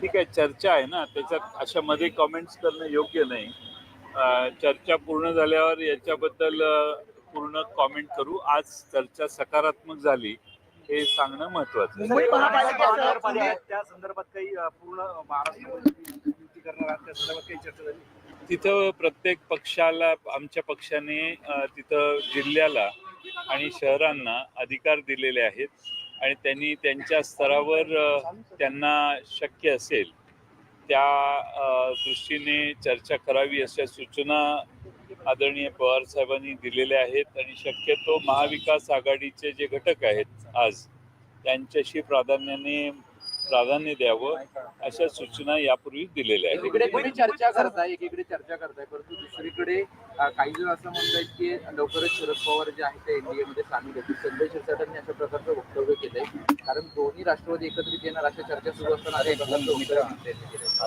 ठीक आहे चर्चा आहे ना. त्याच्यात अशा मध्ये कॉमेंट्स करणं योग्य नाही. चर्चा पूर्ण झाल्यावर याच्याबद्दल पूर्ण कॉमेंट करू. आज चर्चा सकारात्मक झाली हे सांगणं महत्वाचं त्या संदर्भात काही पूर्ण झाली? तिथं प्रत्येक पक्षाला आमच्या पक्षाने तिथं जिल्ह्याला आणि शहरांना अधिकार दिलेले आहेत. आणि त्यांनी त्यांच्या स्तरावर त्यांना शक्य असेल त्या दृष्टीने चर्चा करावी अशा सूचना आदरणीय पवार साहेबांनी दिलेल्या आहेत. आणि शक्यतो महाविकास आघाडीचे जे घटक आहेत आज त्यांच्याशी प्राधान्याने प्राधान्य द्यावं अशा सूचना यापूर्वी दिलेल्या आहेत. एकीकडे तुम्ही चर्चा करताय एकीकडे चर्चा करताय परंतु दुसरीकडे काही जण असं म्हणतायत की लवकरच शरद पवार जे आहेत ते एनडीए मध्ये सामील होतील. संजय शिरसाटांनी अशा प्रकारचं वक्तव्य केलंय. कारण दोन्ही राष्ट्रवादी एकत्रित येणार अशा चर्चा सुरू असताना.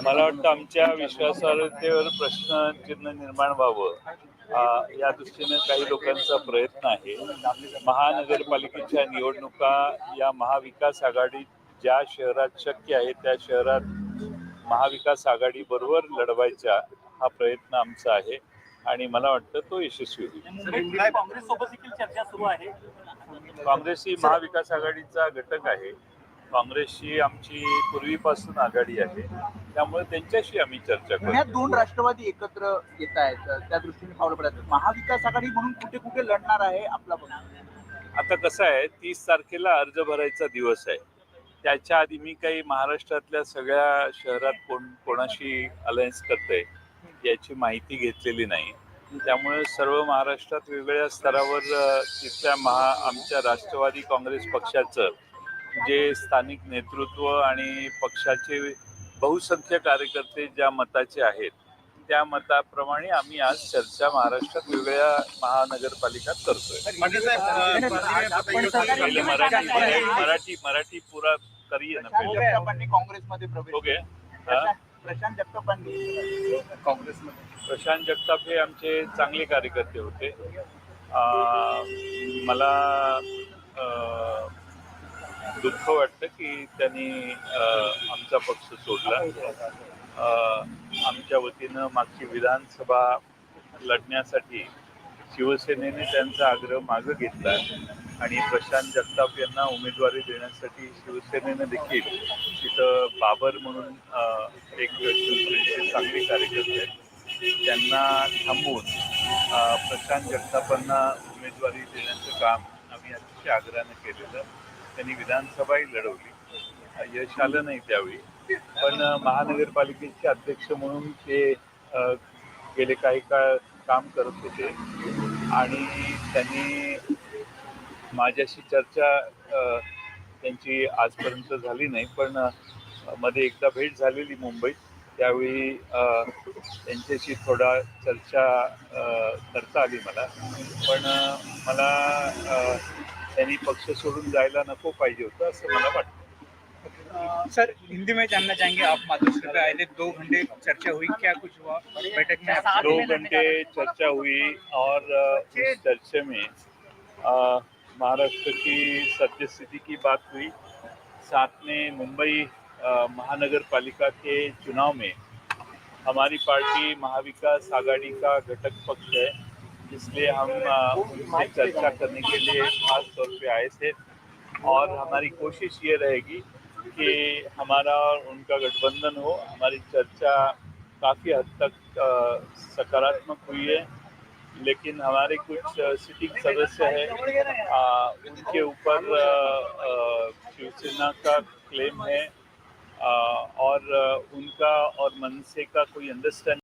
मला वाटतं आमच्या विश्वासार्हतेवर प्रश्न चिन्ह निर्माण व्हावं. या दृष्टीने काही लोकांचा प्रयत्न आहे. महानगरपालिकेच्या निवडणुका या महाविकास आघाडी ज्या शहरात शक्य आहे त्या शहरात महाविकास आघाडी बरोबर लढवायचा हा प्रयत्न आमचा आहे. आणि मला वाटतं तो यशस्वी होईल. काँग्रेस सोबत देखील चर्चा सुरू आहे? काँग्रेस ही महाविकास आघाडीचा घटक आहे. काँग्रेसची आमची पूर्वीपासून आघाडी आहे. त्यामुळे त्यांच्याशी आम्ही चर्चा करू दोन राष्ट्रवादी एकत्र येत आहेत. त्या दृष्टीने पावलं पडत आहेत. महाविकास आघाडी म्हणून कुठे कुठे लढणार आहे आपला आता कसं आहे तीस तारखेला अर्ज भरायचा दिवस आहे. त्याच्या आधी मी काही महाराष्ट्रातल्या सगळ्या शहरात कोण कोणाशी अलायन्स करतंय याची माहिती घेतलेली नाही. त्यामुळे सर्व महाराष्ट्रात वेगवेगळ्या स्तरावर तिथल्या महा आमच्या राष्ट्रवादी काँग्रेस पक्षाचं जे स्थानिक नेतृत्व आणि पक्षाचे बहुसंख्य कार्यकर्ते ज्या मताचे आहेत त्या मताप्रमाणे आम्ही आज चर्चा महाराष्ट्रात वेगवेगळ्या महानगरपालिकात करतोय. पहिले मराठी मराठी मराठी पुरा करिए ना. काँग्रेसमध्ये हो केला. हा? प्रशांत- जगतापांनी काँग्रेसमध्ये. प्रशांत जगताप हे आमचे चांगले कार्यकर्ते होते. मला दुःख वाटतं की त्यांनी आमचा पक्ष सोडला. आमच्या वतीनं मागची विधानसभा लढण्यासाठी शिवसेनेने त्यांचा आग्रह मागं घेतला आणि प्रशांत जगताप यांना उमेदवारी देण्यासाठी शिवसेनेनं देखील तिथं बाबर म्हणून एक शिवसेनेचे चांगले कार्यकर्ते आहेत. त्यांना थांबवून प्रशांत जगतापांना उमेदवारी देण्याचं काम आम्ही अतिशय आग्रहानं केलेलं. त्यांनी विधानसभाही लढवली. यश आलं नाही त्यावेळी. पण महानगरपालिकेचे अध्यक्ष म्हणून ते गेले काही काळ काम करत होते. आणि त्यांनी माझ्याशी चर्चा त्यांची आजपर्यंत झाली नाही पण मध्ये एकदा भेट झालेली मुंबईत. त्यावेळी त्यांच्याशी थोडा चर्चा करता आली मला. पण मला त्यांनी पक्ष सोडून जायला नको पाहिजे होतं असं मला वाटतं. सर, हिंदी में जानना चाहेंगे आप मातोश्री पे आए थे, दो घंटे चर्चा हुई, क्या कुछ हुआ? बैठक में दो घंटे चर्चा हुई और उस चर्चे में महाराष्ट्र की सद्य स्थिति की बात हुई। साथ में मुंबई महानगर पालिका के चुनाव में हमारी पार्टी महाविकास आघाड़ी का घटक पक्ष है, इसलिए हम उनसे चर्चा करने के लिए खास तौर पे आए थे। और हमारी कोशिश ये रहेगी कि हमारा और उनका गठबंधन हो हमारी चर्चा काफ़ी हद तक सकारात्मक हुई है। लेकिन हमारे कुछ सिटिंग सदस्य हैं उनके ऊपर शिवसेना का क्लेम है आ, और उनका और मनसे का कोई अंडरस्टैंड